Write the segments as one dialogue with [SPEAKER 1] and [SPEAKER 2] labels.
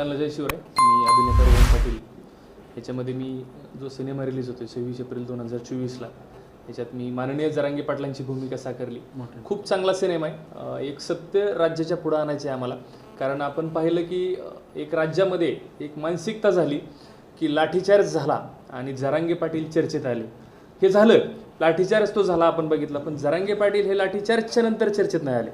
[SPEAKER 1] सगळ्यांना जय शिवराय मी अभिनेता रोहन पाटील. ह्याच्यामध्ये मी जो सिनेमा रिलीज होतो सव्वीस एप्रिल दोन हजार चोवीसला ह्याच्यात मी माननीय जरांगे पाटलांची भूमिका साकारली. खूप चांगला सिनेमा आहे. एक सत्य राज्याच्या पुढं आणायचे आहे आम्हाला. कारण आपण पाहिलं की एक राज्यामध्ये एक मानसिकता झाली की लाठीचार्ज झाला आणि जरांगे पाटील चर्चेत आले. हे झालं. लाठीचार्ज तो झाला आपण बघितला. पण जरांगे पाटील हे लाठीचार्जच्या नंतर चर्चेत नाही आले.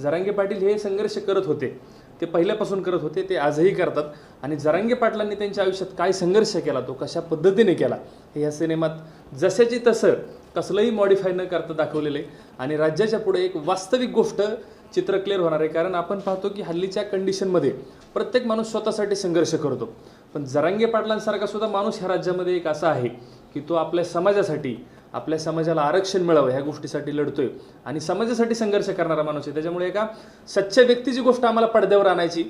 [SPEAKER 1] जरांगे पाटील हे संघर्ष करत होते. ते पहिल्यापासून करत होते ते आजही करतात. आणि जरांगे पाटलांनी त्यांच्या आयुष्यात काय संघर्ष केला तो कशा पद्धतीने केला हे या सिनेमात जशाची तसं कसलंही मॉडिफाय न करता दाखवलेलं आहे. आणि राज्याच्या पुढे एक वास्तविक गोष्ट चित्र क्लिअर होणार आहे. कारण आपण पाहतो की हल्लीच्या कंडिशनमध्ये प्रत्येक माणूस स्वतःसाठी संघर्ष करतो. पण जरांगे पाटलांसारखा सुद्धा माणूस ह्या राज्यामध्ये एक असा आहे की तो आपल्या समाजासाठी आपल्या समाजाला आरक्षण मिळावं ह्या गोष्टीसाठी लढतोय. आणि समाजासाठी संघर्ष करणारा माणूस आहे. त्याच्यामुळे एका सच्च्या व्यक्तीची गोष्ट आम्हाला पडद्यावर आणायची.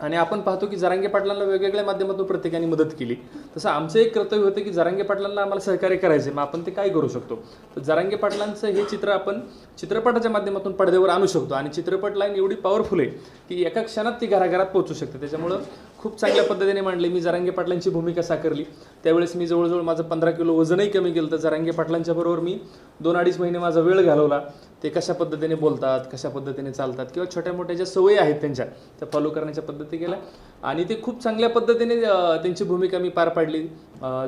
[SPEAKER 1] आणि आपण पाहतो की जरांगे पाटलांना वेगवेगळ्या माध्यमातून प्रत्येकाने मदत केली. तसं आमचं एक कर्तव्य होतं की जरांगे पाटलांना आम्हाला सहकार्य करायचं. मग आपण ते काय करू शकतो? तर जरांगे पाटलांचं हे चित्र आपण चित्रपटाच्या माध्यमातून पडद्यावर आणू शकतो. आणि चित्रपट लाईन एवढी पॉवरफुल आहे की एका क्षणात ती घराघरात पोहोचू शकते. त्याच्यामुळं खूप चांगल्या पद्धतीने मांडले. मी जरांगे पाटलांची भूमिका साकारली. त्यावेळेस मी जवळजवळ माझं पंधरा किलो वजनही कमी केलं तर जरांगे पाटलांच्या बरोबर मी दोन अडीच महिने माझा वेळ घालवला. ते कशा पद्धतीने बोलतात कशा पद्धतीने चालतात किंवा छोट्या मोठ्या ज्या सवयी आहेत त्यांच्या त्या फॉलो करण्याच्या पद्धती केल्या. आणि ते खूप चांगल्या पद्धतीने त्यांची भूमिका मी पार पाडली.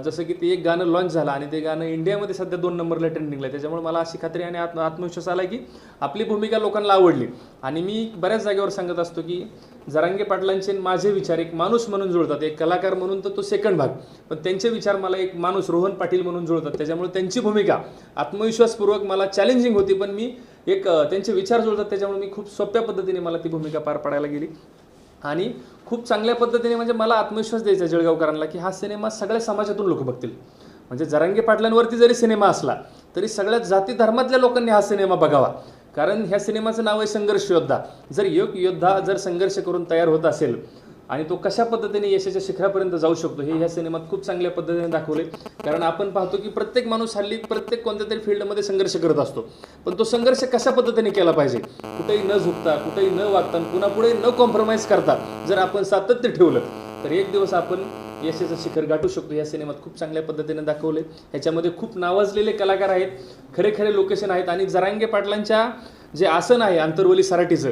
[SPEAKER 1] जसं की ते एक गाणं लॉन्च झालं आणि ते गाणं इंडियामध्ये सध्या दोन नंबरला ट्रेंडिंगला आहे. त्याच्यामुळे मला अशी खात्री आणि आत्म आत्मविश्वास आला की आपली भूमिका लोकांना आवडली. आणि मी बऱ्याच जागेवर सांगत असतो की जरांगे पाटलांचे आणि माझे विचार एक माणूस म्हणून जुळतात. एक कलाकार म्हणून तर तो सेकंड भाग. पण त्यांचे विचार मला एक माणूस रोहन पाटील म्हणून जुळतात. त्याच्यामुळे त्यांची भूमिका आत्मविश्वासपूर्वक मला चॅलेंजिंग होती पण मी एक त्यांचे विचार जुळतात त्याच्यामुळे मी खूप सोप्या पद्धतीने मला ती भूमिका पार पाडायला गेली. आणि खूप चांगल्या पद्धतीने म्हणजे मला आत्मविश्वास द्यायचा जळगावकरांना की हा सिनेमा सगळ्या समाजातून लोक बघतील. म्हणजे जरांगे पाटलांवरती जरी सिनेमा असला तरी सगळ्या जाती धर्मातल्या लोकांनी हा सिनेमा बघावा. कारण ह्या सिनेमाचं नाव आहे संघर्ष योद्धा. जर एक योद्धा जर संघर्ष करून तयार होत असेल आणि तो कशा पद्धतीने यशाच्या शिखरापर्यंत जाऊ शकतो हे ह्या सिनेमात खूप चांगल्या पद्धतीने दाखवले. कारण आपण पाहतो की प्रत्येक माणूस हल्ली प्रत्येक कोणत्या तरी फील्डमध्ये संघर्ष करत असतो. पण तो संघर्ष कशा पद्धतीने केला पाहिजे? कुठेही न झुकता कुठेही न वागता कुणापुढे न कॉम्प्रोमाइज करता जर आपण सातत्य ठेवलं तर एक दिवस आपण यशाचं शिखर गाठू शकतो. या सिनेमात खूप चांगल्या पद्धतीने दाखवले. ह्याच्यामध्ये खूप नावाजलेले कलाकार आहेत. खरे खरे लोकेशन आहेत. आणि जरांगे पाटलांच्या जे आसन आहे आंतरवली सराटीचं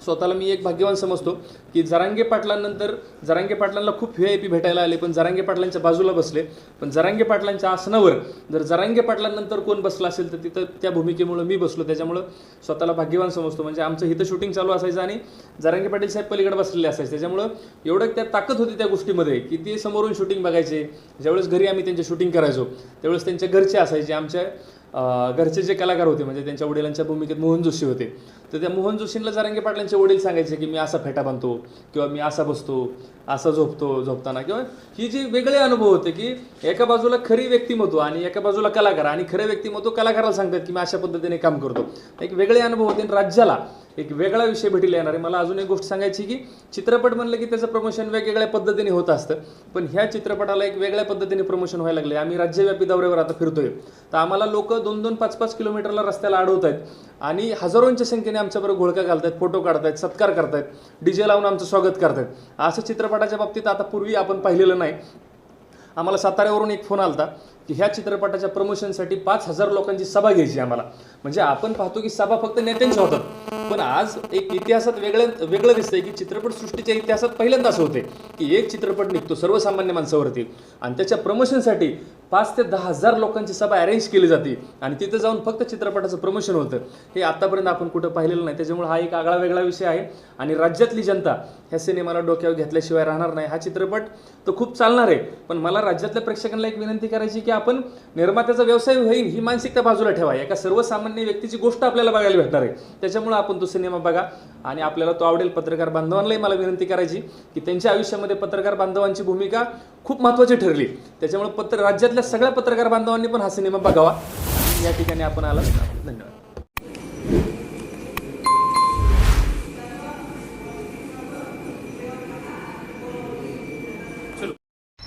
[SPEAKER 1] स्वतःला मी एक भाग्यवान समजतो की जरांगे पाटलांनंतर जरांगे पाटलांना खूप व्ही आय पी भेटायला आले पण जरांगे पाटलांच्या बाजूला बसले. पण जरांगे पाटलांच्या आसनावर जर जरांगे पाटलांनंतर कोण बसला असेल तर तिथं त्या भूमिकेमुळं मी बसलो. त्याच्यामुळं स्वतःला भाग्यवान समजतो. म्हणजे आमचं इथं शूटिंग चालू असायचं आणि जरांगे पाटील साहेब पलीकडे बसलेले असायचे. त्याच्यामुळं एवढं त्या ताकद होती त्या गोष्टीमध्ये की ते समोरून शूटिंग बघायचे. ज्यावेळेस घरी आम्ही त्यांचे शूटिंग करायचो त्यावेळेस त्यांच्या घरचे असायचे. आमच्या घरचे जे कलाकार होते म्हणजे त्यांच्या वडिलांच्या भूमिकेत मोहन जोशी होते. तर त्या मोहन जोशींना जरांगे पाटलांचे वडील सांगायचे की मी असा फेटा बांधतो किंवा मी असा बसतो असा झोपतो झोपताना. किंवा ही जी वेगळे अनुभव होते की एका बाजूला खरी व्यक्तिमत्व आणि एका बाजूला कलाकार आणि खरे व्यक्तिमत्व कलाकाराला सांगतात की मी अशा पद्धतीने काम करतो. एक वेगळे अनुभव होते आणि राज्याला एक वेगळा विषय भेटीला येणार आहे. मला अजून एक गोष्ट सांगायची की चित्रपट म्हणलं की त्याचं प्रमोशन वेगवेगळ्या पद्धतीने होत असतं. पण ह्या चित्रपटाला एक वेगळ्या पद्धतीने प्रमोशन व्हायला लागले आम्ही राज्यव्यापी दौऱ्यावर आता फिरतोय. तर आम्हाला लोक दोन दोन पाच पाच किलोमीटरला रस्त्याला अडवत आहेत आणि हजारोंच्या संख्येने आमच्याबरोबर घोळका घालतायत फोटो काढतायत सत्कार करतायत डीजे लावून आमचं स्वागत करतायत. असं चित्रपटाच्या बाबतीत आता पूर्वी आपण पाहिलेलं नाही. आम्हाला साताऱ्यावरून एक फोन आलता की ह्या चित्रपटाच्या प्रमोशनसाठी पाच हजार लोकांची सभा घ्यायची आम्हाला. म्हणजे आपण पाहतो की सभा फक्त नेत्यांच्या होतात. पण आज एक इतिहासात वेगळं वेगळं दिसतंय की चित्रपटसृष्टीच्या इतिहासात पहिल्यांदा असं होते की एक चित्रपट निघतो सर्वसामान्य माणसावरती. आणि त्याच्या प्रमोशनसाठी पाच ते दहा हजार लोकांची सभा अरेंज केली जाते. आणि तिथं जाऊन फक्त चित्रपटाचं प्रमोशन होतं. हे आतापर्यंत आपण कुठं पाहिलेलं नाही. त्याच्यामुळे हा एक आगळा वेगळा विषय आहे. आणि राज्यातली जनता ह्या सिनेमाला डोक्यावर घेतल्याशिवाय राहणार नाही. हा चित्रपट तर खूप चालणार आहे. पण मला राज्यातल्या प्रेक्षकांना एक विनंती करायची की आपण निर्मात्याचा व्यवसाय होईल ही मानसिकता बाजूला ठेवा. एका सर्वसामान्य व्यक्तीची गोष्ट आपल्याला बघायला भेटणार आहे. त्याच्यामुळे आपण तो सिनेमा बघा. आणि आपल्याला तो आवडेल पत्रकार बांधवांनाही मला विनंती करायची की त्यांच्या आयुष्यामध्ये पत्रकार बांधवांची भूमिका खूप महत्त्वाची ठरली. त्याच्यामुळे पत्र राज्यातल्या सगळ्या पत्रकार बांधवांनी पण हा सिनेमा बघावा. या ठिकाणी आपण आला धन्यवाद.